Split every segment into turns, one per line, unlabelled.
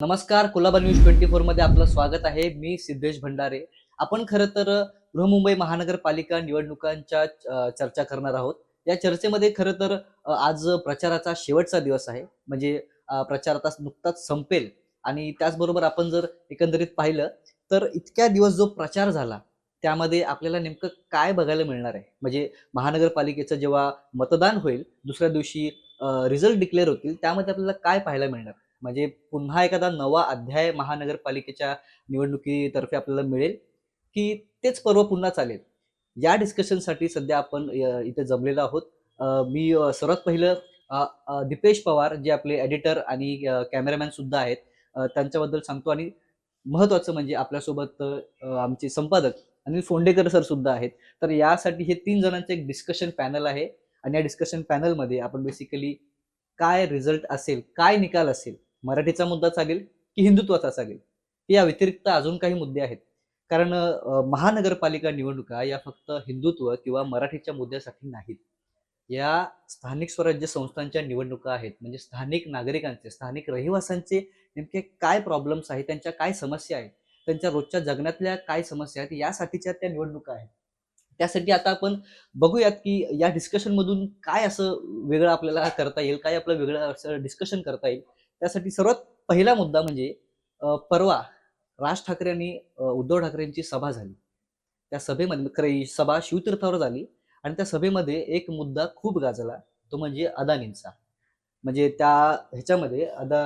नमस्कार Colaba news twenty फोरमध्ये आपलं स्वागत आहे. मी सिद्धेश भंडारे. आपण खरं तर बृहमुंबई महानगरपालिका निवडणुकांच्या चर्चा करणार आहोत. या चर्चेमध्ये खरं तर आज प्रचाराचा शेवटचा दिवस आहे. म्हणजे प्रचार आता नुकताच संपेल. आणि त्याचबरोबर आपण जर एकंदरीत पाहिलं तर इतक्या दिवस जो प्रचार झाला त्यामध्ये आपल्याला नेमकं काय बघायला मिळणार आहे? म्हणजे महानगरपालिकेचं जेव्हा मतदान होईल दुसऱ्या दिवशी रिझल्ट डिक्लेअर होतील त्यामध्ये आपल्याला काय पाहायला मिळणार? म्हणजे पुन्हा एखादा नवा अध्याय महानगरपालिकेच्या निवडणुकीतर्फे आपल्याला मिळेल की तेच पर्व पुन्हा चालेल. या डिस्कशनसाठी सध्या आपण इथे जमलेलो आहोत. मी सर्वात पहिलं दिपेश पवार जे आपले एडिटर आणि कॅमेरामॅन सुद्धा आहेत त्यांच्याबद्दल सांगतो. आणि महत्वाचं म्हणजे आपल्यासोबत आमचे संपादक अनिल फोंडेकर सर सुद्धा आहेत. तर यासाठी हे तीन जणांचं एक डिस्कशन पॅनल आहे. आणि या डिस्कशन पॅनलमध्ये आपण बेसिकली काय रिझल्ट असेल काय निकाल असेल मराठीचा मुद्दा चालेल की हिंदुत्वाचा चालेल. या व्यतिरिक्त अजून काही मुद्दे आहेत. कारण महानगरपालिका निवडणुका या फक्त हिंदुत्व किंवा मराठीच्या मुद्द्यासाठी नाहीत. या स्थानिक स्वराज्य संस्थांच्या निवडणुका आहेत. म्हणजे स्थानिक नागरिकांचे स्थानिक रहिवाशांचे नेमके काय प्रॉब्लेम्स आहेत त्यांच्या काय समस्या आहेत त्यांच्या रोजच्या जगण्यातल्या काय समस्या आहेत यासाठीच्या त्या निवडणुका आहेत. त्यासाठी आता आपण बघूयात की या डिस्कशनमधून काय असं वेगळं आपल्याला करता येईल काय आपलं वेगळं असं डिस्कशन करता येईल. त्यासाठी सर्वात पहिला मुद्दा म्हणजे परवा राज ठाकरे आणि उद्धव ठाकरेंची सभा झाली. त्या सभेमध्ये सभा शिवतीर्थावर झाली आणि त्या सभेमध्ये एक मुद्दा खूप गाजला तो म्हणजे अदानींचा. म्हणजे त्या ह्याच्यामध्ये अदा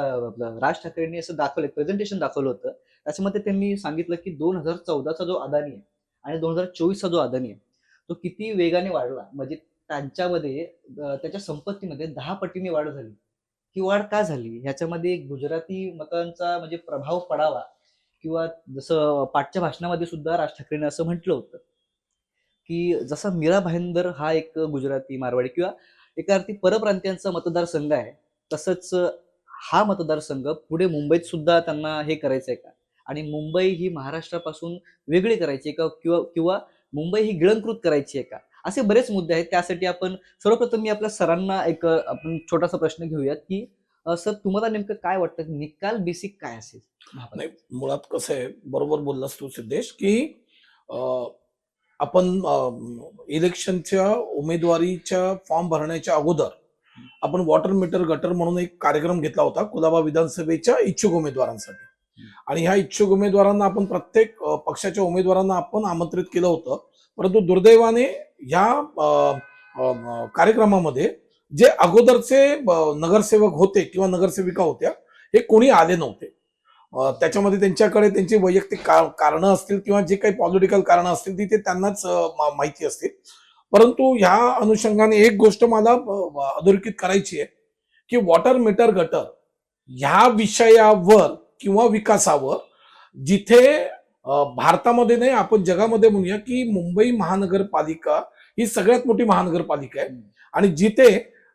राज ठाकरेंनी असं दाखवलं प्रेझेंटेशन दाखवलं होतं. त्याच्यामध्ये त्यांनी सांगितलं की दोन हजार चौदाचा जो अदानी आहे आणि दोन हजार चोवीसचा जो अदानी आहे तो किती वेगाने वाढला. म्हणजे त्यांच्यामध्ये त्याच्या संपत्तीमध्ये दहा पटीने वाढ झाली. ही वाढ का झाली? ह्याच्यामध्ये गुजराती मतांचा म्हणजे प्रभाव पडावा किंवा जसं पाठच्या भाषणामध्ये सुद्धा राज ठाकरेंनी असं म्हटलं होतं की जसा मीरा भाईंदर हा एक गुजराती मारवाडी किंवा एका अर्थी परप्रांतीयांचा मतदारसंघ आहे तसंच हा मतदारसंघ पुढे मुंबईत सुद्धा त्यांना हे करायचं आहे का? आणि मुंबई ही महाराष्ट्रापासून वेगळी करायची आहे का? किंवा किंवा मुंबई ही गिळंकृत करायची आहे का? असे बरेच मुद्दे आहेत. त्यासाठी आपण सर्वप्रथम मी आपल्या सरांना एक आपण छोटासा प्रश्न घेऊयात की सर तुम्हाला नेमकं काय वाटतं? निकाल बेसिक काय असेल?
नाही मुळात कसं आहे बरोबर बोललास तू सिद्धेश की आपण इलेक्शनच्या उमेदवारीच्या फॉर्म भरण्याच्या अगोदर आपण वॉटर मीटर गटर म्हणून एक कार्यक्रम घेतला होता कुलाबा विधानसभेच्या इच्छुक उमेदवारांसाठी. आणि ह्या इच्छुक उमेदवारांना आपण प्रत्येक पक्षाच्या उमेदवारांना आपण आमंत्रित केलं होतं. परंतु दुर्दैवाने ह्या कार्यक्रमामध्ये जे अगोदरचे नगरसेवक होते किंवा नगरसेविका होत्या हे कोणी आले नव्हते. त्याच्यामध्ये त्यांच्याकडे त्यांची वैयक्तिक का- कारणं असतील किंवा जे काही पॉलिटिकल कारणं असतील ती ते त्यांनाच माहिती असतील परंतु ह्या अनुषंगाने एक गोष्ट मला अधोरेखित करायची आहे की वॉटर मीटर गटर ह्या विषयावर किंवा विकासावर जिथे भारतामध्ये नाही आपण जगामध्ये म्हणूया की मुंबई महानगरपालिका ही सगळ्यात मोठी महानगरपालिका आहे. आणि जिथे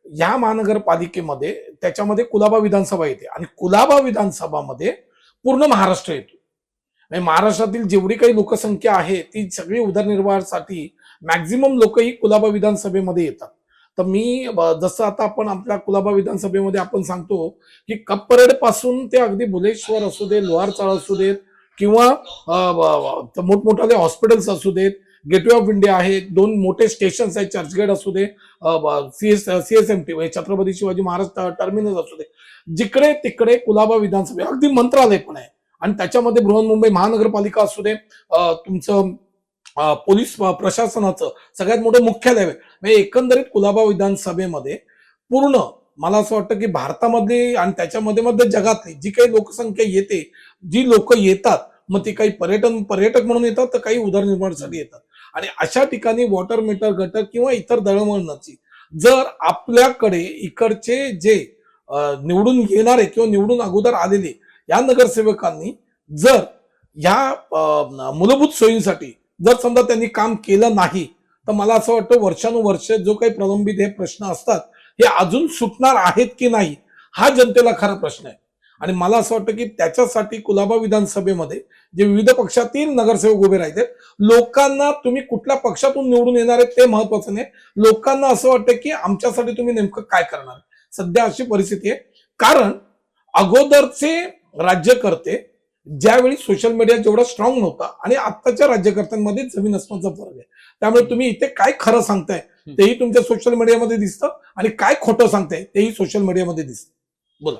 ह्या महानगरपालिकेमध्ये त्याच्यामध्ये कुलाबा विधानसभा येते. आणि कुलाबा विधानसभामध्ये पूर्ण महाराष्ट्र येतो. म्हणजे महाराष्ट्रातील जेवढी काही लोकसंख्या आहे ती सगळी उदरनिर्वाहासाठी मॅक्झिमम लोक ही कुलाबा विधानसभेमध्ये येतात. तर मी जसं आता आपण आपल्या कुलाबा विधानसभेमध्ये आपण सांगतो की कप परेडपासून ते अगदी बुलेश्वर असू दे लोहार चाळ असू देत किंवा मोठमोठ्या मोठमोठाले हॉस्पिटल्स असू देत गेटवे ऑफ इंडिया आहे दोन मोठे स्टेशन्स आहेत चर्चगेट असू दे सीएस सीएसएमटी म्हणजे छत्रपती शिवाजी महाराज टर्मिनस असू दे. जिकडे तिकडे कुलाबा विधानसभा अगदी मंत्रालय पण आहे. आणि त्याच्यामध्ये बृहन्मुंबई महानगरपालिका असू दे तुमचं पोलीस प्रशासनाचं सगळ्यात मोठं मुख्यालय आहे. म्हणजे एकंदरीत कुलाबा विधानसभेमध्ये पूर्ण मला असं वाटतं की भारतामधली आणि त्याच्यामध्ये मध्ये जगातली जी काही लोकसंख्या येते जी लोक येतात मग ती काही पर्यटन पर्यटक म्हणून येतात तर काही उदरनिर्माणासाठी येतात. आणि अशा ठिकाणी वॉटर मीटर गटर किंवा इतर दळणवळणाची जर आपल्याकडे इकडचे जे निवडून येणारे किंवा निवडून अगोदर आलेले या नगरसेवकांनी जर या मूलभूत सोयींसाठी जर समजा त्यांनी काम केलं नाही तर मला असं वाटतं वर्षानुवर्ष जो काही प्रलंबित हे प्रश्न असतात हे अजून सुटणार आहेत की नाही हा जनतेला खरा प्रश्न आहे. आणि मला असं वाटतं की त्याच्यासाठी कुलाबा विधानसभेमध्ये जे विविध पक्षातील नगरसेवक उभे राहते लोकांना तुम्ही कुठल्या पक्षातून निवडून येणार आहे ते महत्वाचं नाही. लोकांना असं वाटतं की आमच्यासाठी तुम्ही नेमकं काय करणार? सध्या अशी परिस्थिती आहे. कारण अगोदरचे राज्यकर्ते ज्यावेळी सोशल मीडिया जेवढा स्ट्रॉंग नव्हता आणि आत्ताच्या राज्यकर्त्यांमध्ये जमीन असण्याचा फरक आहे. त्यामुळे तुम्ही इथे काय खरं सांगताय? तेही तुमच्या सोशल मीडियामध्ये दिसतं आणि काय खोटं सांगताय तेही सोशल मीडियामध्ये दिसतं.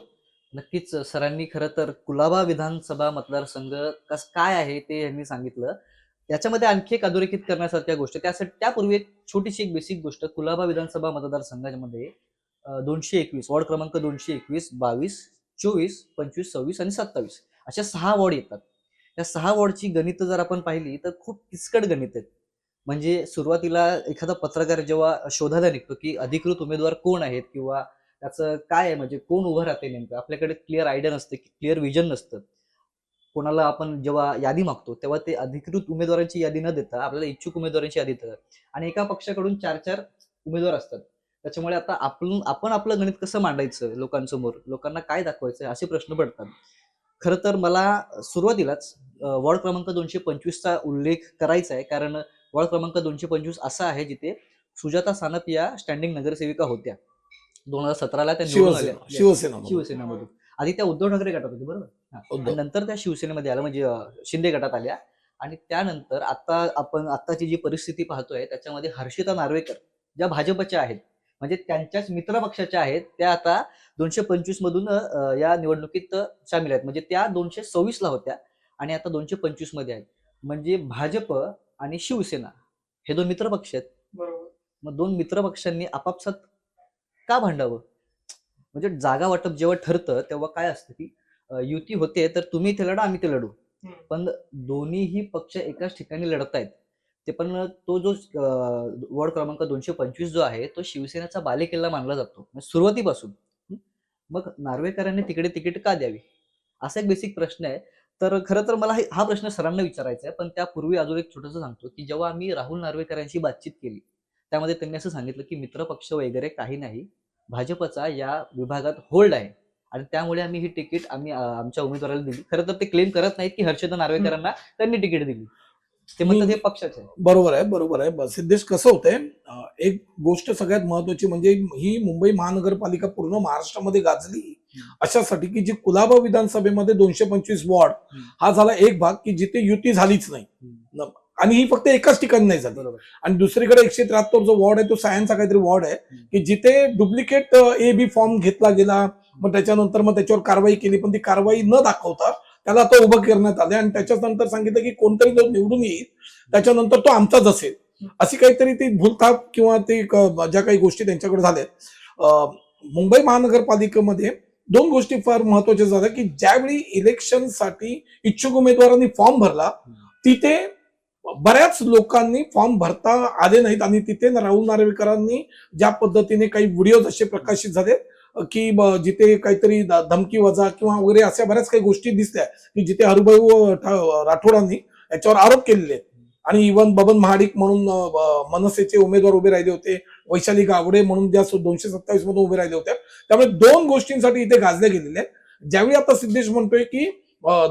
नक्कीच सरांनी खरं तर कुलाबा विधानसभा मतदारसंघ कस काय आहे ते यांनी सांगितलं. याच्यामध्ये आणखी एक अधोरेखित करण्यासारख्या गोष्टी त्यासाठी त्यापूर्वी एक छोटीशी एक बेसिक गोष्ट कुलाबा विधानसभा मतदारसंघामध्ये दोनशे एकवीस वॉर्ड क्रमांक दोनशे एकवीस बावीस चोवीस पंचवीस सव्वीस आणि सत्तावीस अशा सहा वॉर्ड येतात. या सहा वॉर्डची गणितं जर आपण पाहिली तर खूप किचकट गणित आहेत. म्हणजे सुरुवातीला एखादा पत्रकार जेव्हा शोधायला निघतो की अधिकृत उमेदवार कोण आहेत किंवा त्याचं काय आहे म्हणजे कोण उभं राहते नेमकं? आपल्याकडे क्लिअर आयडिया नसते क्लिअर विजन नसतं. कोणाला आपण जेव्हा यादी मागतो तेव्हा ते अधिकृत उमेदवारांची यादी न देता आपल्याला इच्छुक उमेदवारांची यादी देतात. आणि एका पक्षाकडून चार चार उमेदवार असतात. त्याच्यामुळे आता आपण आपण आपलं गणित कसं मांडायचं लोकांसमोर? लोकांना काय दाखवायचं असे प्रश्न पडतात. खरं तर मला सुरुवातीलाच वॉर्ड क्रमांक दोनशे पंचवीसचा उल्लेख करायचा आहे. कारण वॉर्ड क्रमांक दोनशे पंचवीस असा आहे जिथे सुजाता सानप या स्टँडिंग नगरसेविका होत्या. दोन हजार सतराला त्या निवडून आल्या.
शिवसेना शिवसेना
शिवसेनेमधून. आधी त्या उद्धव ठाकरे गटात होते बरोबर? नंतर त्या शिवसेनेमध्ये आल्या म्हणजे शिंदे गटात आल्या. आणि त्यानंतर आता आपण आताची जी परिस्थिती पाहतोय त्याच्यामध्ये हर्षिता नार्वेकर ज्या भाजपच्या आहेत म्हणजे त्यांच्याच मित्र पक्षाच्या आहेत त्या आता दोनशे पंचवीस मधून या निवडणुकीत सामील आहेत. म्हणजे त्या दोनशे सव्वीस ला होत्या आणि आता दोनशे पंचवीसमध्ये आहेत. म्हणजे भाजप आणि शिवसेना हे दोन मित्र पक्ष आहेत.
बरोबर.
मग दोन मित्र पक्षांनी आपापसात का भांडावं? म्हणजे जागा वाटप जेव्हा ठरतं तेव्हा काय असतं की युती होते तर तुम्ही ते लढा आम्ही ते लढू. पण दोन्हीही पक्ष एकाच ठिकाणी लढतायत. ते पण तो जो वॉर्ड क्रमांक दोनशे पंचवीस जो आहे तो शिवसेनेचा बालेकिल्ला मानला जातो. म्हणजे सुरुवातीपासून? मग नार्वेकरांनी तिकडे तिकीट का द्यावी? असा एक बेसिक प्रश्न आहे. तर खरं तर मला हे- प्रश्न सरांना विचारायचा आहे पण त्यापूर्वी अजून एक छोटंसं सांगतो की जेव्हा आम्ही राहुल नार्वेकरांशी बातचीत केली त्यामध्ये त्यांनी असं सांगितलं की मित्रपक्ष वगैरे काही नाही भाजपचा या विभागात होल्ड आहे. आणि त्यामुळे आम्ही ही तिकीट आम्ही आमच्या उमेदवाराला दिली. खरं तर ते क्लेम करत नाहीत की हर्षदा नार्वेकरांना त्यांनी तिकीट दिली. ते म्हणतात हे पक्षाचे.
बरोबर आहे बरोबर आहे. सिद्धेश कसं होतंय एक गोष्ट सगळ्यात महत्वाची म्हणजे ही मुंबई महानगरपालिका पूर्ण महाराष्ट्रामध्ये गाजली. अशासाठी की जी कुलाबा विधानसभेमध्ये दोनशे पंचवीस वॉर्ड. हा झाला एक भाग की जिथे युती झालीच नाही. आणि ही फक्त एकाच ठिकाणी नाही झाली. आणि दुसरीकडे एकशे त्र्याहत्तर जो वॉर्ड आहे तो सायन्सचा काहीतरी वॉर्ड आहे की जिथे डुप्लिकेट ए बी फॉर्म घेतला गेला मग त्याच्यानंतर मग त्याच्यावर कारवाई केली पण ती कारवाई न दाखवता त्याला आता उभं करण्यात आले. आणि त्याच्यानंतर सांगितलं की कोणतरी जो निवडून येईल त्याच्यानंतर तो आमचाच असेल. अशी काहीतरी ती भूलथाप किंवा ती ज्या काही गोष्टी त्यांच्याकडे झाल्यात अं, मुंबई महानगरपालिकेमध्ये दोन गोष्टी फार महत्त्वाच्या झाल्या की ज्यावेळी इलेक्शनसाठी इच्छुक उमेदवारांनी फॉर्म भरला तिथे बऱ्याच लोकांनी फॉर्म भरता आले नाहीत आणि तिथे राहुल नार्वेकरांनी ज्या पद्धतीने काही व्हिडिओ असे प्रकाशित झाले की जिथे काहीतरी धमकी वजा किंवा वगैरे अशा बऱ्याच काही गोष्टी दिसल्या की जिथे हरुभाऊ राठोडांनी याच्यावर आरोप केलेले आहेत. आणि इवन बबन महाडिक म्हणून मनसेचे उमेदवार उभे राहिले होते. वैशाली गावडे म्हणून ज्या दोनशे सत्तावीस मधून उभे राहिले होत्या त्यामुळे दोन गोष्टींसाठी इथे गाजल्या गेलेल्या आहेत. ज्यावेळी आता सिद्धेश म्हणतोय की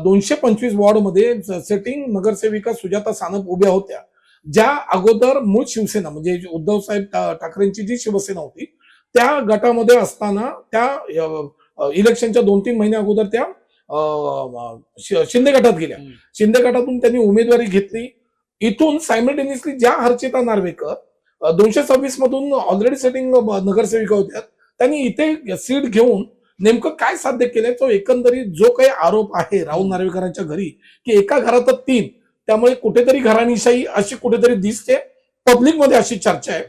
दोनशे पंचवीस वॉर्डमध्ये सेटिंग नगरसेविका सुजाता सानप उभ्या होत्या. ज्या अगोदर मूळ शिवसेना म्हणजे उद्धव साहेब ठाकरेंची जी शिवसेना होती त्या गटामध्ये असताना त्या इलेक्शनच्या दोन तीन महिन्या अगोदर त्या शिंदे गटात गेल्या. शिंदे गटातून त्यांनी उमेदवारी घेतली. इथून सायमल्टेनियसली ज्या हर्षिता नार्वेकर दोनशे सव्वीस मधून ऑलरेडी सेटिंग नगरसेविका होत्या त्यांनी इथे सीट घेऊन नेमकं काय साध्य केलंय? तो एकंदरीत जो काही आरोप आहे राहुल नार्वेकरांच्या घरी की एका घरातच तीन त्यामुळे कुठेतरी घराणीशाही अशी कुठेतरी दिसते पब्लिकमध्ये अशी चर्चा आहे.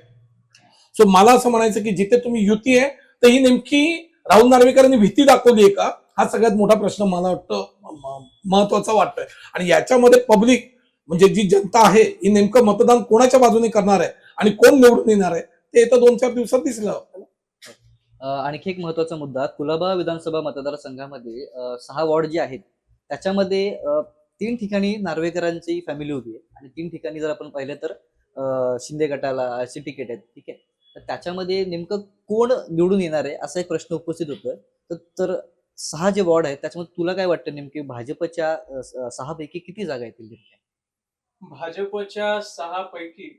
सो मला असं म्हणायचं की जिथे तुम्ही युती आहे तर ही नेमकी राहुल नार्वेकरांनी भीती दाखवली आहे का? हा सगळ्यात मोठा प्रश्न मला वाटतं महत्त्वाचा वाटतोय. आणि याच्यामध्ये पब्लिक म्हणजे जी जनता आहे ही नेमकं मतदान कोणाच्या बाजूने करणार आहे आणि कोण निवडून येणार आहे ते येत्या दोन चार दिवसात दिसलं आपल्याला.
आणखी एक महत्त्वाचा मुद्दा कुलाबा विधानसभा मतदारसंघामध्ये सहा वॉर्ड जे आहेत त्याच्यामध्ये तीन ठिकाणी नार्वेकरांची फॅमिली उभी आहे आणि तीन ठिकाणी जर आपण पाहिलं तर शिंदे गटाला अशी तिकीट आहेत ठीक आहे तर त्याच्यामध्ये नेमकं कोण निवडून येणार आहे असा एक प्रश्न उपस्थित होतोय तर- सहा जे वॉर्ड आहेत त्याच्यामध्ये तुला काय वाटतं नेमकी भाजपच्या सहा पैकी सहापैकी किती जागा येतील नेमक्या?
भाजपच्या सहा पैकी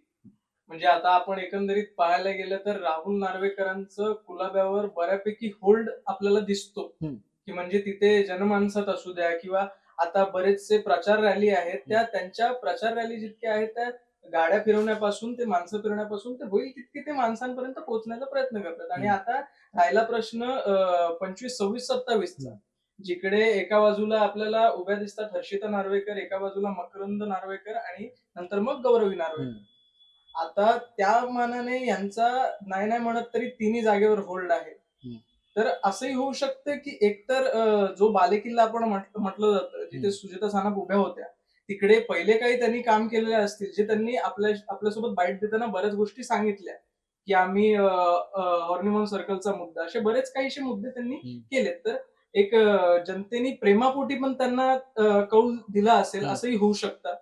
म्हणजे आता आपण एकंदरीत पाहायला गेलं तर राहुल नार्वेकरांचं कुलाब्यावर बऱ्यापैकी होल्ड आपल्याला दिसतो. की म्हणजे तिथे जनमानसात असू द्या किंवा आता बरेचसे प्रचार रॅली आहेत त्या त्यांच्या प्रचार रॅली जितक्या आहेत त्या गाड्या फिरवण्यापासून ते माणसं फिरवण्यापासून ते होईल तितके ते माणसांपर्यंत पोहोचण्याचा प्रयत्न करतात. आणि आता राहिला प्रश्न पंचवीस सव्वीस सत्तावीसचा. जिकडे एका बाजूला आपल्याला उभ्या दिसतात हर्षिता नार्वेकर एका बाजूला मकरंद नार्वेकर आणि नंतर मग गौरवी नार्वेकर आता त्या मानाने यांचा नाही नाही म्हणत तरी तिन्ही जागेवर होल्ड आहे. तर असंही होऊ शकतं की एकतर जो बालेकिल्ला आपण म्हट- म्हटलं जातं जिथे. सुजाता सानप उभ्या होत्या तिकडे पहिले काही त्यांनी काम केलेले असतील जे त्यांनी आपल्या आपल्यासोबत बाईट देताना बऱ्याच गोष्टी सांगितल्या की आम्ही हॉर्निमॉन सर्कलचा मुद्दा असे बरेच काहीशे मुद्दे त्यांनी. केलेत तर एक जनतेने प्रेमापोटी पण त्यांना कौल दिला असेल. असंही होऊ शकतं.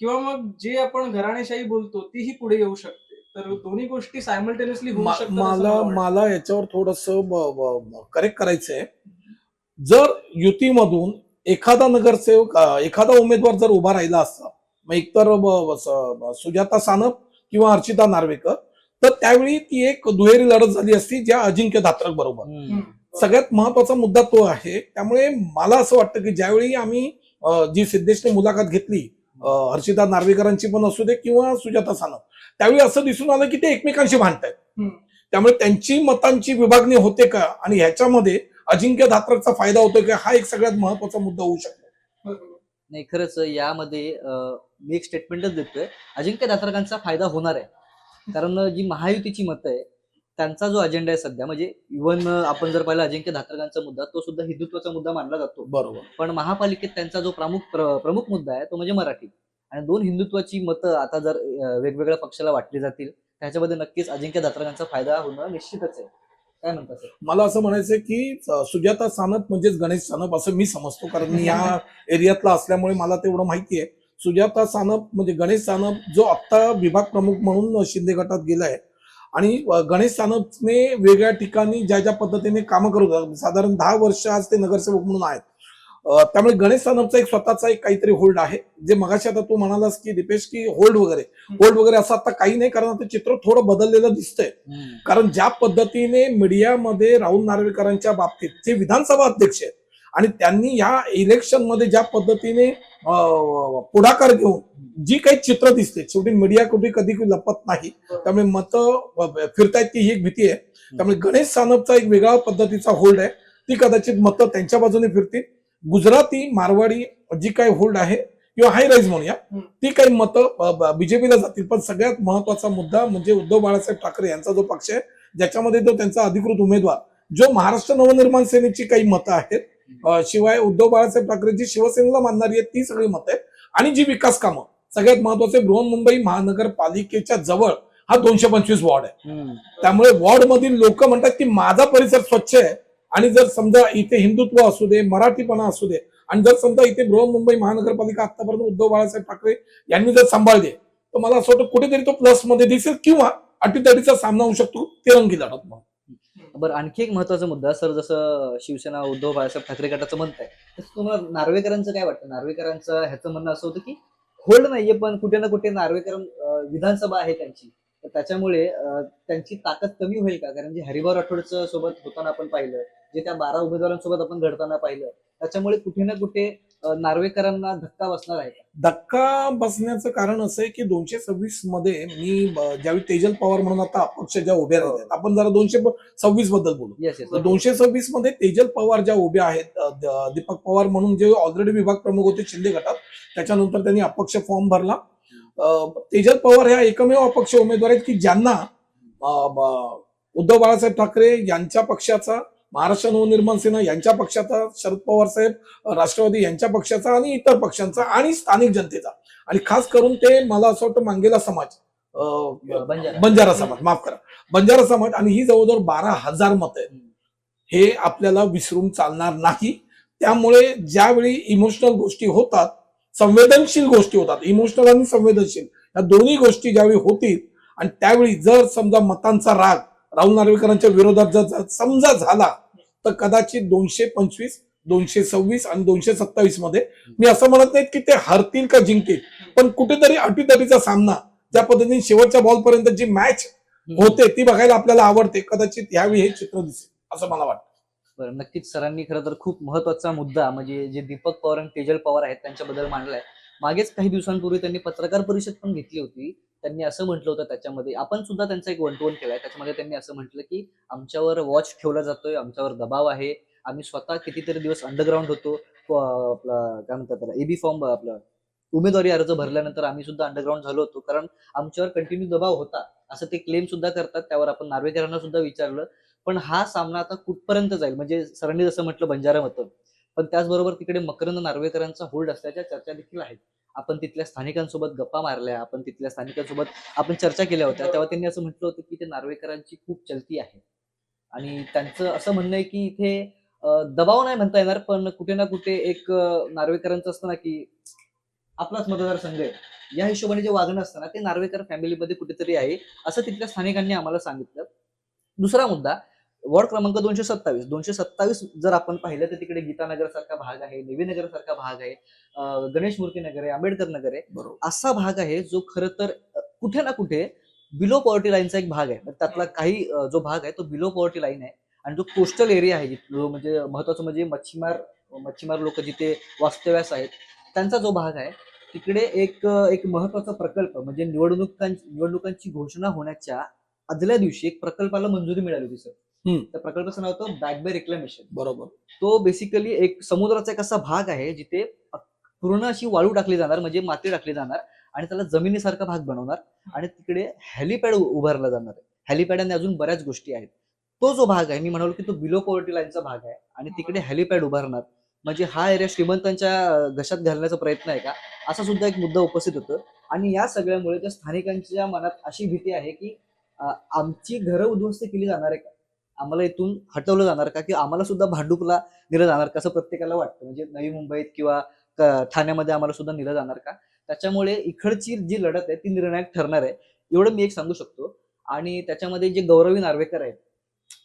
किंवा मग जे आपण घराणेशाही बोलतो तीही पुढे येऊ शकते. तर दोन्ही गोष्टी सायमल्टेनियसली होऊ शकतात
मला
मला
याच्यावर थोडस करेक्ट करायचंय. जर युतीमधून एखादा नगरसेवक एखादा उमेदवार जर उभा राहिला असता मग एकतर सुजाता सानप किंवा अर्चिता नार्वेकर तर त्यावेळी ती एक दुहेरी लढत झाली असती ज्या अजिंक्य धात्रक बरोबर. सगळ्यात महत्त्वाचा मुद्दा तो आहे. त्यामुळे मला असं वाटतं की ज्यावेळी आम्ही जी सिद्धेशने मुलाखत घेतली हर्षिता नार्वेकरांची पण असू दे किंवा सुजाता सानप त्यावेळी असं दिसून आलं की ते एकमेकांशी भांडतायत. त्यामुळे त्यांची मतांची विभागणी होते का आणि ह्याच्यामध्ये अजिंक्य धात्रकचा फायदा होतोय का हा एक सगळ्यात महत्त्वाचा मुद्दा होऊ शकतो.
नाही खरंच यामध्ये मी एक स्टेटमेंटच देतोय. अजिंक्य दासरकांचा फायदा होणार आहे. कारण जी महायुतीची मतं आहे त्यांचा जो अजेंडा आहे सध्या म्हणजे इव्हन आपण जर पाहिलं अजिंक्य धातरकांचा मुद्दा तो सुद्धा हिंदुत्वाचा मुद्दा मानला जातो.
बरोबर.
पण महापालिकेत त्यांचा जो प्रमुख प्र- प्रमुख मुद्दा आहे तो म्हणजे मराठी. आणि दोन हिंदुत्वाची मतं आता जर वेगवेगळ्या पक्षाला वाटली जातील त्याच्यामध्ये नक्कीच अजिंक्य दातरकांचा फायदा होणं निश्चितच आहे. काय म्हणता सर?
मला असं म्हणायचंय की सुजाता सानप म्हणजेच गणेश सानप असं मी समजतो कारण मी या एरियातला असल्यामुळे मला तेवढं माहिती आहे. सुजाता सानप म्हणजे गणेश सानप जो आत्ता विभाग प्रमुख म्हणून शिंदे गटात गेलाय आणि गणेश सानपने वेगळ्या ठिकाणी ज्या ज्या पद्धतीने कामं करत होता साधारण दहा वर्ष आज ते नगरसेवक म्हणून आहेत. त्यामुळे गणेश सानपचा एक स्वतःचा एक काहीतरी होल्ड आहे. जे मगाशी आता तू म्हणालास की दीपेश की होल्ड वगैरे. होल्ड वगैरे असं आता काही नाही कारण आता चित्र थोडं बदललेलं दिसतंय. कारण ज्या पद्धतीने मीडियामध्ये राहुल नार्वेकरांच्या बाबतीत जे विधानसभा अध्यक्ष आहेत आणि त्यांनी या इलेक्शनमध्ये ज्या पद्धतीने पुढाकार घेऊन जी काही चित्र दिसते शेवटी मीडिया कुठे कधी लपत नाही. त्यामुळे मतं फिरतायत ती ही एक भीती आहे. त्यामुळे गणेश सानपचा एक वेगळा पद्धतीचा होल्ड आहे. ती कदाचित मतं त्यांच्या बाजूने फिरतील. गुजराती मारवाडी जी काही होल्ड आहे किंवा हाय राईज म्हणूया ती काही मतं बीजेपीला जातील. पण सगळ्यात महत्त्वाचा मुद्दा म्हणजे उद्धव बाळासाहेब ठाकरे यांचा जो पक्ष आहे ज्याच्यामध्ये तो त्यांचा अधिकृत उमेदवार जो महाराष्ट्र नवनिर्माण सेनेची काही मतं आहेत शिवाय उद्धव बाळासाहेब ठाकरे जी शिवसेनेला मानणारी आहेत ती सगळी मतं आहेत. आणि जी विकास कामं सगळ्यात महत्त्वाचे बृहन्मुंबई महानगरपालिकेच्या जवळ हा दोनशे पंचवीस वॉर्ड आहे. त्यामुळे वॉर्ड मधील लोक म्हणतात की माझा परिसर स्वच्छ आहे आणि जर समजा इथे हिंदुत्व असू दे मराठीपणा असू दे आणि जर समजा इथे बृहन्मुंबई महानगरपालिका आतापर्यंत उद्धव बाळासाहेब ठाकरे यांनी जर सांभाळली तर मला असं वाटतं कुठेतरी तो प्लसमध्ये दिसेल किंवा अटीतटीचा सामना होऊ शकतो तिरंगी लढत म्हणून.
बरं आणखी एक महत्त्वाचा मुद्दा सर जसं शिवसेना उद्धव बाळासाहेब ठाकरे गटाचं म्हणत आहे तसं तुम्हाला नार्वेकरांचं काय वाटतं? नार्वेकरांचं ह्याचं म्हणणं असं होतं की होल्ड नाहीये पण कुठे ना कुठे नार्वेकर विधानसभा आहे त्यांची. तर त्याच्यामुळे त्यांची ताकद कमी होईल का? कारण जे हरिभाऊ राठोडचं सोबत होताना आपण पाहिलं जे त्या बारा उमेदवारांसोबत आपण घडताना पाहिलं त्याच्यामुळे कुठे ना कुठे नार्वेकरांना धक्का बसणार आहे
धक्का बसण्याचं कारण असं आहे की दोनशे सव्वीसमध्ये मी ज्यावेळी तेजल पवार म्हणून आता अपक्ष ज्या उभ्या राहिल्या आपण जरा दोनशे सव्वीसबद्दल बोलू. दोनशे सव्वीसमध्ये तेजल पवार ज्या उभ्या आहेत दीपक पवार म्हणून जे ऑलरेडी विभाग प्रमुख होते शिंदे गटात त्याच्यानंतर त्यांनी अपक्ष फॉर्म भरला. तेजल पवार ह्या एकमेव अपक्ष उमेदवार आहेत की ज्यांना उद्धव बाळासाहेब ठाकरे यांच्या पक्षाचा महाराष्ट्र नवनिर्माण सेना यांच्या पक्षाचा शरद पवार साहेब राष्ट्रवादी यांच्या पक्षाचा आणि इतर पक्षांचा आणि स्थानिक जनतेचा. आणि खास करून ते मला असं वाटतं मांगेला समाज.
बंजारा.
समाज माफ करा. बंजारा समाज आणि ही जवळजवळ बारा हजार मत आहेत. हे आपल्याला विसरून चालणार नाही. त्यामुळे ज्यावेळी इमोशनल गोष्टी होतात संवेदनशील गोष्टी होतात इमोशनल आणि संवेदनशील या दोन्ही गोष्टी ज्यावेळी होतील आणि त्यावेळी जर समजा मतांचा राग राहुल नार्वेकरांच्या विरोधात जर समजा झाला तर कदाचित दोनशे पंचवीस दोनशे सव्वीस आणि दोनशे सत्तावीसमध्ये. मी असं म्हणत नाही की ते हरतील का जिंकतील पण कुठेतरी अटीतटीचा सामना ज्या पद्धतीने शेवटच्या बॉल पर्यंत जी मॅच होते ती बघायला आपल्याला आवडते. कदाचित यावेळी हे चित्र दिसेल असं मला वाटतं.
बरं नक्कीच सरांनी खरं तर खूप महत्त्वाचा मुद्दा म्हणजे जे दीपक पवार आणि तेजल पवार आहेत त्यांच्याबद्दल मांडलाय. मागेच काही दिवसांपूर्वी त्यांनी पत्रकार परिषद पण घेतली होती. त्यांनी असं म्हटलं होतं त्याच्यामध्ये. आपण सुद्धा त्यांचा एक वन टू वन केलाय त्याच्यामध्ये त्यांनी असं म्हटलं की आमच्यावर वॉच ठेवला जातोय. आमच्यावर दबाव आहे. आम्ही स्वतः कितीतरी दिवस अंडरग्राऊंड होतो. आपला काय म्हणतात त्याला एबी फॉर्म आपलं उमेदवारी अर्ज भरल्यानंतर आम्ही सुद्धा अंडरग्राऊंड झालो होतो. कारण आमच्यावर कंटिन्यू दबाव होता. असं ते क्लेम सुद्धा करतात. त्यावर आपण नार्वेकरांना सुद्धा विचारलं. पण हा सामना आता कुठपर्यंत जाईल? म्हणजे सरांनी जसं म्हटलं बंजारा मतं पण त्याचबरोबर तिकडे मकरंद नार्वेकरांचा होल्ड असल्याच्या चर्चा देखील आहेत. आपण तिथल्या स्थानिकांसोबत गप्पा मारल्या आपण तिथल्या स्थानिकांसोबत आपण चर्चा केल्या होत्या. तेव्हा त्यांनी असं म्हटलं होतं की ते नार्वेकरांची खूप चलती आहे. आणि त्यांचं असं म्हणणं आहे की इथे दबाव नाही म्हणता येणार पण कुठे ना कुठे एक नार्वेकरांचं असतं ना की आपलाच मतदारसंघ आहे. या हिशोबाने जे वागणं असतं ना ते नार्वेकर फॅमिलीमध्ये कुठेतरी आहे असं तिथल्या स्थानिकांनी आम्हाला सांगितलं. दुसरा मुद्दा वॉर्ड क्रमांक दोनशे सत्तावीस. दोनशे सत्तावीस जर आपण पाहिलं तर तिकडे गीतानगर सारखा भाग आहे नेवीनगर सारखा भाग आहे गणेश मूर्ती नगर आहे आंबेडकर नगर आहे.
बरोबर.
असा भाग आहे जो खरं तर कुठे ना कुठे बिलो पॉवर्टी लाईनचा एक भाग आहे. त्यातला काही जो भाग आहे तो बिलो पॉवर्टी लाईन आहे. आणि जो कोस्टल एरिया आहे जिथ- जो म्हणजे महत्वाचं म्हणजे मच्छीमार मच्छीमार लोक जिथे वास्तव्यास आहेत त्यांचा जो भाग आहे तिकडे एक एक महत्त्वाचा प्रकल्प म्हणजे निवडणुकां निवडणुकांची घोषणा होण्याच्या आदल्या दिवशी एक प्रकल्पाला मंजुरी मिळाली होती सर. त्या प्रकल्पाचं नाव होतं बॅकबे रिक्लेमेशन
बरोबर.
तो बेसिकली एक समुद्राचा एक असा भाग आहे जिथे पूर्ण अशी वाळू टाकली जाणार म्हणजे माती टाकली जाणार आणि त्याला जमिनीसारखा भाग बनवणार आणि तिकडे हेलिपॅड उभारला जाणार आहे. हेलिपॅड आणि अजून बऱ्याच गोष्टी आहेत. तो जो भाग आहे मी म्हणालो की तो बिलो पॉवर्टी लाईनचा भाग आहे आणि तिकडे हेलिपॅड उभारणार. म्हणजे हा एरिया श्रीमंतांच्या घशात घालण्याचा प्रयत्न आहे का? असा सुद्धा एक मुद्दा उपस्थित होतो. आणि या सगळ्यामुळे त्या स्थानिकांच्या मनात अशी भीती आहे की आमची घरं उद्ध्वस्त केली जाणार आहे का? आम्हाला इथून हटवलं जाणार का? की आम्हाला सुद्धा भांडुपला दिलं जाणार का? असं प्रत्येकाला वाटतं. म्हणजे नवी मुंबईत किंवा ठाण्यामध्ये आम्हाला सुद्धा दिलं जाणार का? त्याच्यामुळे इकडची जी लढत आहे ती निर्णायक ठरणार आहे. एवढं मी एक सांगू शकतो. आणि त्याच्यामध्ये जे गौरवी नार्वेकर आहेत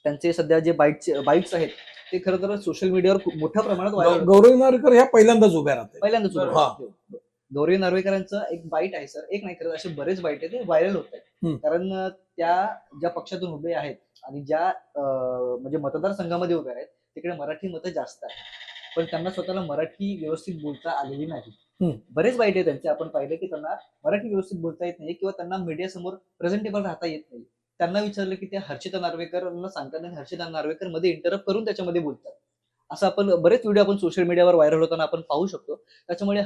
त्यांचे सध्या जे बाईट्स बाईट्स आहेत ते खरं तर सोशल मीडियावर खूप मोठ्या प्रमाणात व्हायरल
गौरव नारकर ह्या पहिल्यांदाच उभ्या राहते
पहिल्यांदाच उभं. राहिलं. गौरवी नार्वेकरांचं एक बाईट आहे सर. एक नाही खरं असे बरेच बाईट आहे ते व्हायरल होत आहेत. कारण त्या ज्या पक्षातून उभे आहेत आणि ज्या म्हणजे मतदारसंघामध्ये उभे आहेत तिकडे मराठी मतं जास्त आहेत. पण त्यांना स्वतःला मराठी व्यवस्थित बोलता आलेली नाही. बरेच वाईट आहे त्यांचे. आपण पाहिलं की त्यांना मराठी व्यवस्थित बोलता येत नाही किंवा त्यांना मीडिया समोर प्रेझेंटेबल राहता येत नाही. त्यांना विचारलं की ते हर्षिता नार्वेकरांना सांगतात आणि हर्षिता नार्वेकरमध्ये इंटरप्ट करून त्याच्यामध्ये बोलतात. असं आपण बरेच व्हिडिओ आपण सोशल मीडियावर व्हायरल होताना आपण पाहू शकतो. त्याच्यामुळे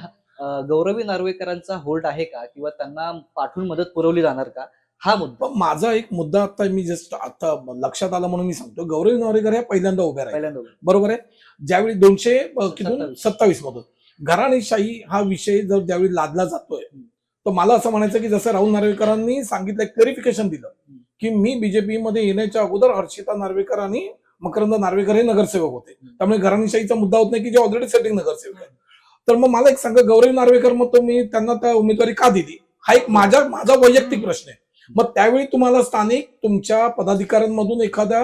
गौरवी नार्वेकरांचा होल्ड आहे का? किंवा त्यांना पाठवून मदत पुरवली जाणार का? हा मुद्दा.
पण माझा एक मुद्दा आता मी जस्ट आता लक्षात आला म्हणून मी सांगतो. गौरव नारेकर ह्या पहिल्यांदा उभ्या राहिले.
पहिल्यांदा
बरोबर आहे? ज्यावेळी दोनशे किती
सत्तावीस.
सत्तावीस मधून घराणेशाही हा विषय जर ज्यावेळी लादला जातोय तर मला असं म्हणायचं की जसं राहुल नार्वेकरांनी सांगितलं क्लेरिफिकेशन दिलं की मी बीजेपी मध्ये येण्याच्या अगोदर हर्षिता नार्वेकर आणि मकरंद नार्वेकर हे नगरसेवक होते. त्यामुळे घराणेशाहीचा मुद्दा होत नाही की जे ऑलरेडी सेटिंग नगरसेवक आहेत. तर मग मला एक सांगा गौरव नार्वेकर मग तुम्ही त्यांना त्या उमेदवारी का दिली? हा एक माझा माझा वैयक्तिक प्रश्न आहे. मग त्यावेळी तुम्हाला स्थानिक तुमच्या पदाधिकाऱ्यांमधून एखाद्या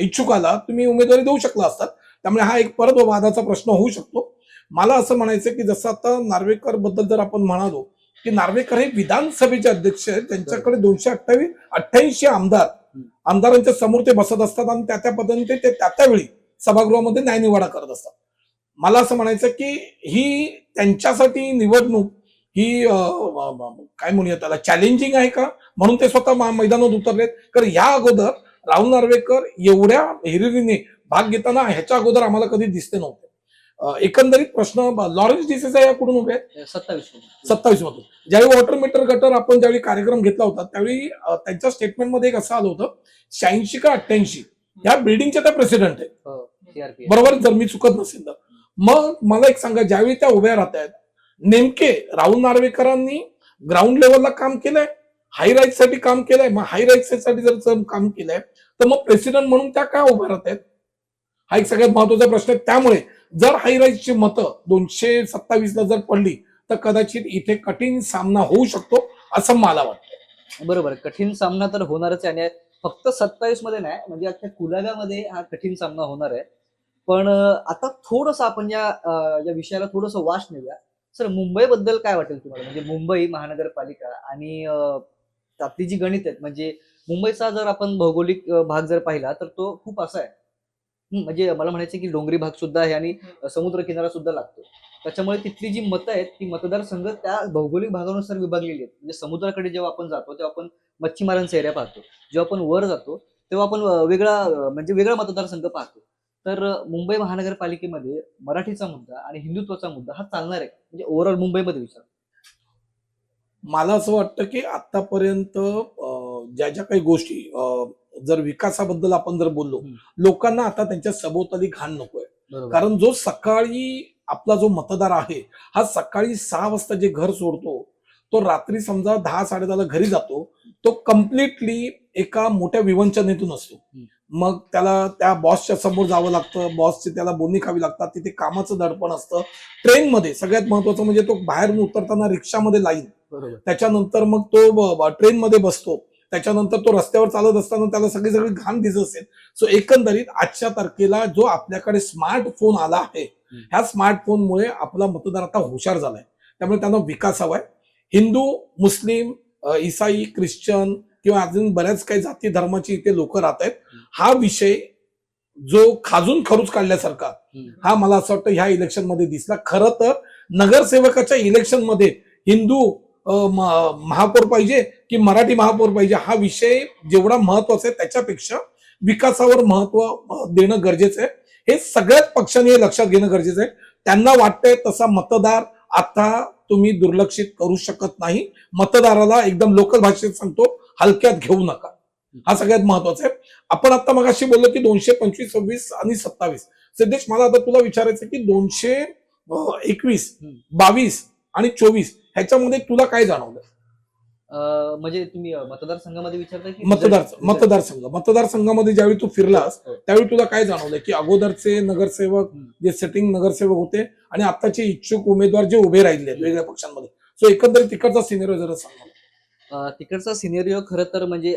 इच्छुकाला तुम्ही उमेदवारी देऊ शकला असतात. त्यामुळे हा एक परत वादाचा प्रश्न होऊ शकतो. मला असं म्हणायचं की जसं आता नार्वेकरबद्दल जर आपण म्हणालो की नार्वेकर हे विधानसभेचे अध्यक्ष आहेत. त्यांच्याकडे दोनशे अठ्ठावीस अठ्ठ्याऐंशी आमदार आमदारांच्या समोर ते बसत असतात आणि त्या त्या पद्धतीने ते त्या त्यावेळी सभागृहामध्ये न्यायनिवाडा करत असतात. मला असं म्हणायचं की ही त्यांच्यासाठी निवडणूक ही काय म्हणूया त्याला? चॅलेंजिंग आहे का? म्हणून ते स्वतः मैदानात उतरलेत. कारण या अगोदर राहुल नार्वेकर एवढ्या हिरिरीने भाग घेताना ह्याच्या अगोदर आम्हाला कधी दिसते नव्हते. एकंदरीत प्रश्न लॉरेन्स डिसेसा याकडून उभे आहेत.
सत्तावीस
सत्तावीस मधून ज्यावेळी वॉटर मीटर गटर आपण ज्यावेळी कार्यक्रम घेतला होता त्यावेळी त्यांच्या स्टेटमेंटमध्ये एक असं आलं होतं शहाऐंशी का अठ्ठ्याऐंशी? या बिल्डिंगच्या त्या प्रेसिडेंट आहेत.
सीआरपी
बरोबर? जर मी चुकत नसेल तर. मग मला एक सांगा ज्यावेळी त्या उभ्या राहत आहेत नेमके राहुल नार्वेकरांनी ग्राउंड लेवलला काम केलंय हाय राईटसाठी काम केलंय. मग हाय राईटसाठी जर काम केलंय तर मग प्रेसिडेंट म्हणून त्या काय उभ्या राहत आहेत? हा एक सगळ्यात महत्त्वाचा प्रश्न आहे. त्यामुळे जर हाय राईटची मतं दोनशे सत्तावीस ला जर पडली तर कदाचित इथे कठीण सामना होऊ शकतो असं मला वाटतं.
बरोबर. कठीण सामना तर होणारच आणि फक्त सत्तावीसमध्ये नाही म्हणजे अख्ख्या कुलाब्यामध्ये हा कठीण सामना होणार आहे. पण आता थोडस आपण या या विषयाला थोडस वाश नेऊया. सर मुंबईबद्दल काय वाटेल तुम्हाला? म्हणजे मुंबई महानगरपालिका आणि त्यातली जी गणित आहेत म्हणजे मुंबईचा जर आपण भौगोलिक भाग जर पाहिला तर तो खूप असा आहे. म्हणजे मला म्हणायचं की डोंगरी भाग सुद्धा आहे आणि समुद्र किनारा सुद्धा लागतो. त्याच्यामुळे तिथली जी मतं आहेत ती मतदारसंघ त्या भौगोलिक भागानुसार विभागलेली आहेत. म्हणजे समुद्राकडे जेव्हा आपण जातो तेव्हा आपण मच्छीमारांचा एरिया पाहतो. जेव्हा आपण वर जातो तेव्हा आपण वेगळा म्हणजे वेगळा मतदारसंघ पाहतो. तर मुंबई महानगरपालिकेमध्ये मराठीचा मुद्दा आणि हिंदुत्वाचा मुद्दा हा चालणार आहे. म्हणजे ओव्हरऑल मुंबईमध्ये विचार.
मला असं वाटतं की आतापर्यंत ज्या ज्या काही गोष्टी जर विकासाबद्दल आपण जर बोललो. लोकांना आता त्यांच्या सभोवताली घाण नकोय. कारण जो सकाळी आपला जो मतदार आहे हा सकाळी सहा वाजता जे घर सोडतो तो रात्री समजा दहा साडेदहाला घरी जातो तो कम्प्लिटली एका मोठ्या विवंचनेतून असतो. मग त्याला त्या बॉसच्या समोर जावं लागतं. बॉसची त्याला बोलणी खावी लागतात. तिथे कामाचं दडपण असतं. ट्रेनमध्ये सगळ्यात महत्वाचं म्हणजे तो बाहेरून उतरताना रिक्षामध्ये लाईन त्याच्यानंतर मग तो ट्रेनमध्ये बसतो. त्याच्यानंतर तो रस्त्यावर चालत असताना त्याला सगळी सगळी घाण दिसत असेल. सो एकंदरीत आजच्या तारखेला जो आपल्याकडे स्मार्टफोन आला आहे. ह्या स्मार्टफोनमुळे आपला मतदार आता हुशार झालाय. त्यामुळे त्यांना विकास हवाय. हिंदू मुस्लिम अ, इसाई ख्रिश्चन किंवा अजून बऱ्याच काही जाती धर्माची इथे लोक राहत आहेत हा विषय जो खाजून खरूच काढल्यासारखा. हा मला असं वाटतं ह्या इलेक्शनमध्ये दिसला. खरं तर नगरसेवकाच्या इलेक्शनमध्ये हिंदू महापौर पाहिजे की मराठी महापौर पाहिजे हा विषय जेवढा महत्त्वाचा आहे त्याच्यापेक्षा विकासावर महत्त्व देणं गरजेचं आहे. हे सगळ्याच पक्षांनी हे लक्षात घेणं गरजेचं आहे. त्यांना वाटतंय तसा मतदार आता तुम्ही दुर्लक्षित करू शकत नाही. मतदाराला एकदम लोकल भाषेत सांगतो हलक्यात घेऊ नका. हा सगळ्यात महत्त्वाचा आहे. आपण आता मगाशी बोललो की दोनशे पंचवीस सव्वीस आणि सत्तावीस. सिद्धेश मला आता तुला विचारायचं की दोनशे एकवीस. बावीस आणि चोवीस ह्याच्यामध्ये तुला काय जाणवलं?
म्हणजे तुम्ही मतदारसंघामध्ये विचारता की
मतदार मतदारसंघ मतदारसंघामध्ये ज्यावेळी तू फिरलास
हो.
त्यावेळी तुला काय जाणवलं की अगोदरचे नगरसेवक. जे सेटिंग नगरसेवक होते आणि आताचे इच्छुक उमेदवार जे उभे राहिले आहेत वेगळ्या पक्षांमध्ये. सो एकंदरीत तिकडचा सिनेरिओ जरा सांगा
तिकडचा सिनेरिओ खरं तर म्हणजे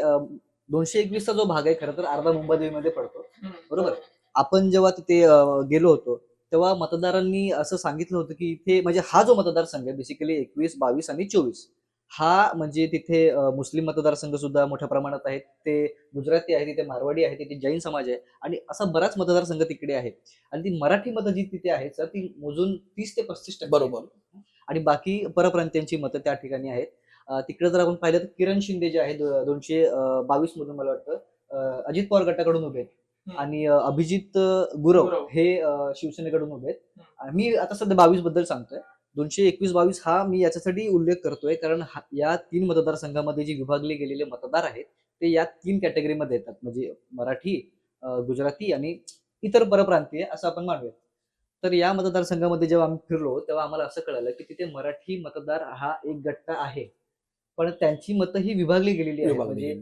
दोनशे एकवीसचा जो भाग आहे खरं तर अर्धा मुंबईमध्ये पडतो. बरोबर? आपण जेव्हा तिथे गेलो होतो तेव्हा मतदारांनी असं सांगितलं होतं की इथे म्हणजे हा जो मतदारसंघ आहे बेसिकली एकवीस बावीस आणि चोवीस हा म्हणजे तिथे मुस्लिम मतदारसंघ सुद्धा मोठ्या प्रमाणात आहेत. ते गुजराती आहे तिथे मारवाडी आहे तिथे जैन समाज आहे आणि असा बराच मतदारसंघ तिकडे आहे. आणि ती मराठी मतं जी तिथे आहेत सर ती मोजून तीस ते पस्तीस टक्के.
बरोबर.
आणि बाकी परप्रांतीयांची मतं त्या ठिकाणी आहेत. तिकडे जर आपण पाहिलं तर किरण शिंदे जे आहे दोनशे बावीस मधून मला वाटतं अजित पवार गटाकडून उभे आहेत. आणि अभिजित गुरव. हे शिवसेनेकडून उभे आहेत. मी आता सध्या बावीसबद्दल सांगतोय. दोनशे एकवीस बावीस हा मी याच्यासाठी उल्लेख करतोय. कारण या तीन मतदारसंघामध्ये जे विभागले गेलेले मतदार आहेत ते या तीन कॅटेगरीमध्ये येतात. म्हणजे मराठी गुजराती आणि इतर परप्रांतीय असं आपण मानूया तर या मतदारसंघामध्ये जेव्हा आम्ही फिरलो तेव्हा आम्हाला असं कळालं की तिथे मराठी मतदार हा एक गट्टा आहे. पण त्यांची मतं ही विभागली गेलेली आहेत. म्हणजे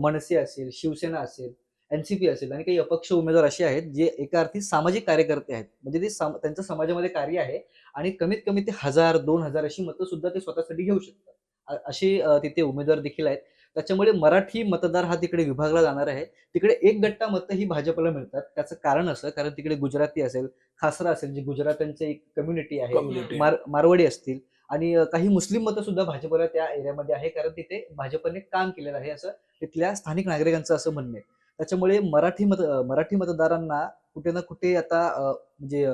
मनसे असेल शिवसेना असेल एनसीपी असेल आणि काही अपक्ष उमेदवार असे आहेत जे एका अर्थी सामाजिक कार्यकर्ते आहेत. म्हणजे ते त्यांचं समाजामध्ये कार्य आहे आणि कमीत कमी ते हजार दोन हजार अशी मतं सुद्धा ते स्वतःसाठी घेऊ शकतात. असे तिथे उमेदवार देखील आहेत. त्याच्यामुळे मराठी मतदार हा तिकडे विभागला जाणार आहे. तिकडे एक गट्टा मतं ही भाजपला मिळतात. त्याचं कारण असं कारण तिकडे गुजराती असेल खासरा असेल जे गुजरात्यांचे एक कम्युनिटी आहे. मारवाडी असतील आणि काही मुस्लिम मतं सुद्धा भाजपला त्या एरियामध्ये आहे कारण तिथे भाजपने काम केलेलं आहे असं तिथल्या स्थानिक नागरिकांचं असं म्हणणं आहे त्याच्यामुळे मराठी मत मराठी मतदारांना कुठे ना कुठे आता म्हणजे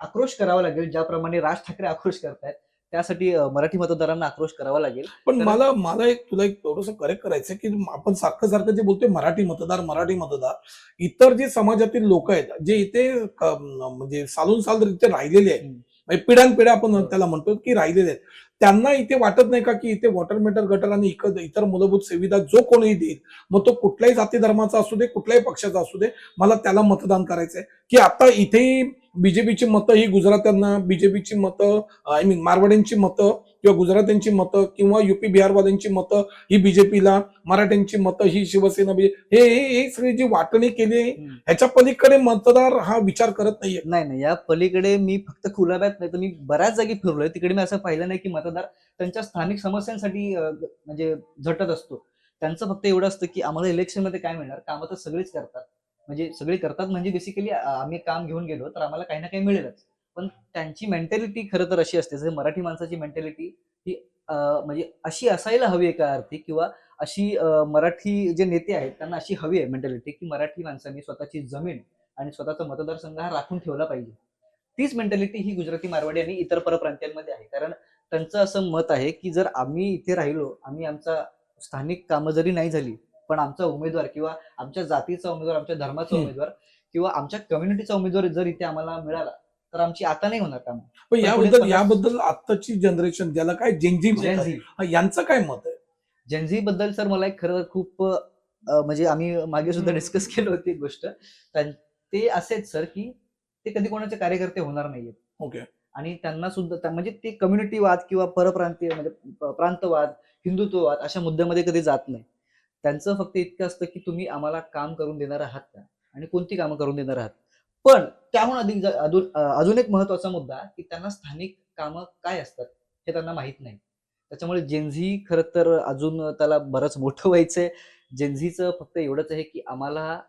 आक्रोश करावा लागेल ज्याप्रमाणे राज ठाकरे आक्रोश करतायत त्यासाठी मराठी मतदारांना आक्रोश करावा लागेल
पण मला मला एक तुला एक थोडस करेक्ट करायचं की आपण सारखं सारखं जे बोलतोय मराठी मतदार मराठी मतदार इतर जे समाजातील लोक आहेत जे इथे म्हणजे सालून साल इथे राहिलेले आहेत. म्हणजे पिढ्यानपिढ्या आपण त्याला म्हणतो की राहिलेले आहेत. त्यांना इथे वाटत नाही का की इथे वॉटर मीटर गटर आणि इक- इतर मूलभूत सुविधा जो कोणी देईल मग तो कुठल्याही जाती धर्माचा असू दे कुठल्याही पक्षाचा असू दे मला त्याला मतदान करायचंय की आता इथेही बीजेपीची मतं ही गुजरात्यांना बीजेपीची मतं आय मीन मारवाड्यांची मतं किंवा गुजरात्यांची मतं किंवा युपी बिहारवाल्यांची मतं ही बीजेपीला मराठ्यांची मतं ही शिवसेना हे सगळी जी वाटणी केली. ह्याच्या पलीकडे मतदार हा विचार करत नाहीये.
नाही नाही या पलीकडे मी फक्त कुलाब्यात नाही तर मी बऱ्याच जागी फिरलोय. तिकडे मी असं पाहिलं नाही की मतदार त्यांच्या स्थानिक समस्यांसाठी म्हणजे झटत असतो. त्यांचं फक्त एवढं असतं की आम्हाला इलेक्शनमध्ये काय मिळणार? कामं तर सगळीच करतात. म्हणजे सगळे करतात म्हणजे बेसिकली आम्ही काम घेऊन गेलो तर आम्हाला काही ना काही मिळेलच. पण त्यांची मेंटॅलिटी खरं तर अशी असते. जसं मराठी माणसाची मेंटॅलिटी ही म्हणजे अशी असायला हवी एका अर्थी किंवा अशी मराठी जे नेते आहेत त्यांना अशी हवी आहे मेंटॅलिटी की मराठी माणसांनी स्वतःची जमीन आणि स्वतःचा मतदारसंघ हा राखून ठेवला पाहिजे. तीच मेंटॅलिटी ही गुजराती मारवाडी आणि इतर परप्रांतीयांमध्ये आहे. कारण त्यांचं असं मत आहे की जर आम्ही इथे राहिलो आम्ही आमचा स्थानिक कामं जरी नाही झाली पण आमचा उमेदवार किंवा आमच्या जातीचा उमेदवार आमच्या धर्माचा. उमेदवार किंवा आमच्या कम्युनिटीचा उमेदवार जर इथे आम्हाला मिळाला तर आमची आता नाही होणार काम.
पण याबद्दल याबद्दल आत्ताची जनरेशन ज्याला काय जेंजी
जेनझी
यांचं काय मत आहे?
जेनझी बद्दल सर मला एक खरं खूप म्हणजे आम्ही मागे सुद्धा. डिस्कस केलं होती गोष्ट. ते असेच सर की ते कधी कोणाचे कार्यकर्ते होणार नाहीयेत.
ओके.
आणि त्यांना सुद्धा म्हणजे ते कम्युनिटीवाद किंवा परप्रांतीय म्हणजे प्रांतवाद हिंदुत्ववाद अशा मुद्द्यामध्ये कधी जात नाही. त्यांचं फक्त इतकं असतं की तुम्ही आम्हाला काम करून देणार आहात का? आणि कोणती कामं करून देणार आहात? पण त्याहून अधिक ज- अजून अजून एक महत्त्वाचा मुद्दा की त्यांना स्थानिक कामं काय असतात हे त्यांना माहीत नाही. त्याच्यामुळे जेन्झी खरं तर अजून त्याला बरंच मोठं व्हायचंय. जेन्झीचं फक्त एवढंच आहे की आम्हाला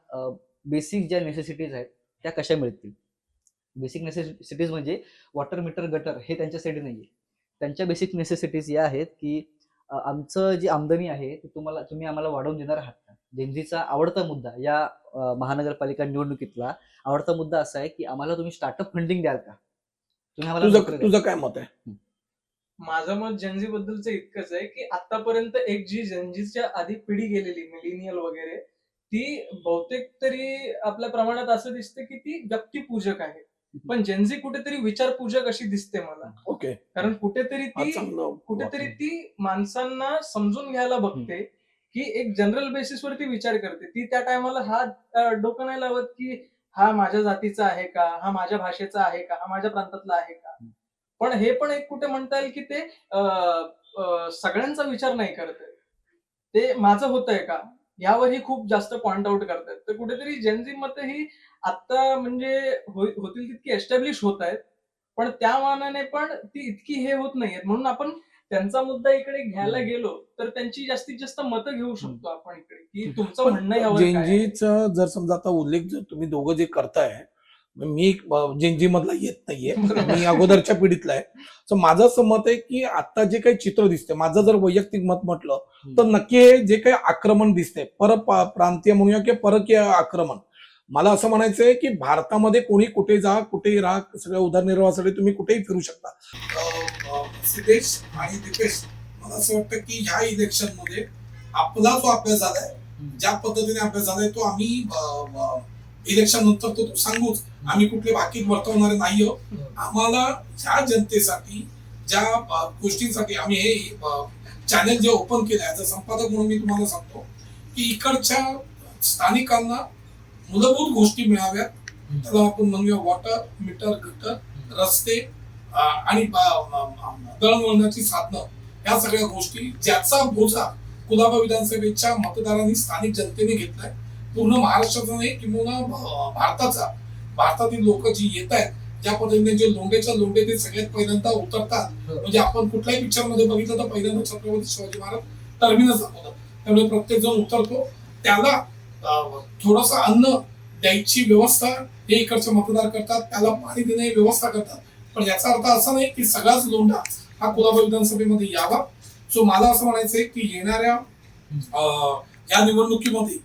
बेसिक ज्या नेसेसिटीज आहेत त्या कशा मिळतील? बेसिक नेसेसिटीज म्हणजे वॉटर मीटर गटर हे त्यांच्यासाठी नाहीये. त्यांच्या बेसिक नेसेसिटीज या आहेत की आमचं जी आमदनी आहे ती तुम्हाला तुम्ही आम्हाला वाढवून देणार आहात का? जेन्झीचा आवडता मुद्दा या महानगरपालिका निवडणुकीतला आवडता मुद्दा असा आहे की आम्हाला तुम्ही स्टार्टअप फंडिंग द्याल का? तुम्ही
तुझं काय मत आहे?
माझं मत जनजी बद्दलच इतकंच आहे की आतापर्यंत एक जी जनजीच्या आधी पिढी गेलेली मिलिनियल वगैरे ती बहुतेक तरी आपल्या प्रमाणात असं दिसतं की ती व्यक्तिपूजक आहे. पण जेनझी कुठेतरी विचारपूजक अशी दिसते मला.
ओके.
कारण कुठेतरी ती कुठेतरी ती माणसांना समजून घ्यायला बघते. की एक जनरल बेसिस वरती विचार करते. ती त्या टायमाला हा डोकं नाही लावत की हा माझ्या जातीचा आहे का? हा माझ्या भाषेचा आहे का? हा माझ्या प्रांतातला आहे का? पण हे पण एक कुठे म्हणता येईल की ते सगळ्यांचा विचार नाही करत. ते माझं होत आहे का? यावरही खूप जास्त पॉइंट आउट करतात तर कुठेतरी जेनझी मत ही आता म्हणजे होई- होतील तितकी एस्टॅब्लिश होत आहेत. पण त्या मानाने पण ती इतकी हे होत नाहीयेत. म्हणून आपण त्यांचा मुद्दा इकडे घ्यायला. गेलो तर त्यांची जास्तीत जास्त मतं घेऊ शकतो आपण इकडे. की. तुमचं म्हणणं?
जेंजीचा जर समजा आता उल्लेख जर तुम्ही दोघं जे करताय मी जेंजी मधला येत नाहीये. मी अगोदरच्या पिढीतला आहे. तर माझं असं मत आहे की आता जे काही चित्र दिसते माझं जर वैयक्तिक मत म्हटलं तर नक्की हे जे काही आक्रमण दिसते पर प्रांतीय म्हणूया किंवा परकीय आक्रमण. मला असं म्हणायचं आहे की भारतामध्ये कोणी कुठे जा कुठेही राहा सगळ्या उदरनिर्वाहासाठी तुम्ही कुठेही फिरू शकता. सिद्धेश आणि दीपेश मला असं वाटतं की ह्या इलेक्शनमध्ये आपला जो अभ्यास झालाय ज्या पद्धतीने अभ्यास झालाय तो आम्ही इलेक्शन नंतर तो तो सांगूच. आम्ही कुठले बाकी वर्तवणारे नाही आहोत आम्हाला ह्या जनतेसाठी ज्या गोष्टींसाठी आम्ही हे चॅनेल जे ओपन केलं आहे संपादक म्हणून मी तुम्हाला सांगतो की इकडच्या स्थानिकांना मूलभूत गोष्टी मिळाव्यात. त्याला आपण म्हणूया वॉटर मीटर गटर रस्ते आणि दळणवळणाची साधनं या सगळ्या गोष्टी ज्याचा बोजा कुलाबा विधानसभेच्या मतदारांनी स्थानिक जनतेने घेतलाय. पूर्ण महाराष्ट्राचा नाही किंवा भारताचा. भारतातील लोक जी येत आहेत ज्या पद्धतीने जे लोंढेच्या लोंढे ते सगळ्यात पहिल्यांदा उतरतात. म्हणजे आपण कुठल्याही पिक्चरमध्ये बघितलं तर पहिल्यांदा छत्रपती शिवाजी महाराज टर्मिनस दाखवतात. त्यामुळे प्रत्येक जण उतरतो. त्याला थोडस अन्न द्यायची व्यवस्था हे इकडचे मतदार करतात. त्याला पाणी देण्याची व्यवस्था करतात. पण याचा अर्थ असा नाही की सगळाच लोंढा हा कुलाबा विधानसभेमध्ये यावा. सो मला असं म्हणायचंय की येणाऱ्या या निवडणुकीमध्ये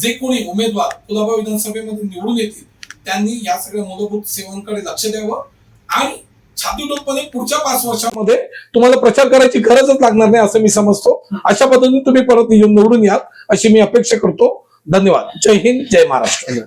जे कोणी उमेदवार कुलाबा विधानसभेमध्ये निवडून येतील त्यांनी या सगळ्या मूलभूत सेवांकडे लक्ष द्यावं आणि छातीडोकपणे पुढच्या पाच वर्षामध्ये तुम्हाला प्रचार करायची गरजच लागणार नाही असं मी समजतो. अशा पद्धतीने तुम्ही परत निवडून याल अशी मी अपेक्षा करतो. धन्यवाद. जय हिंद जय महाराष्ट्र.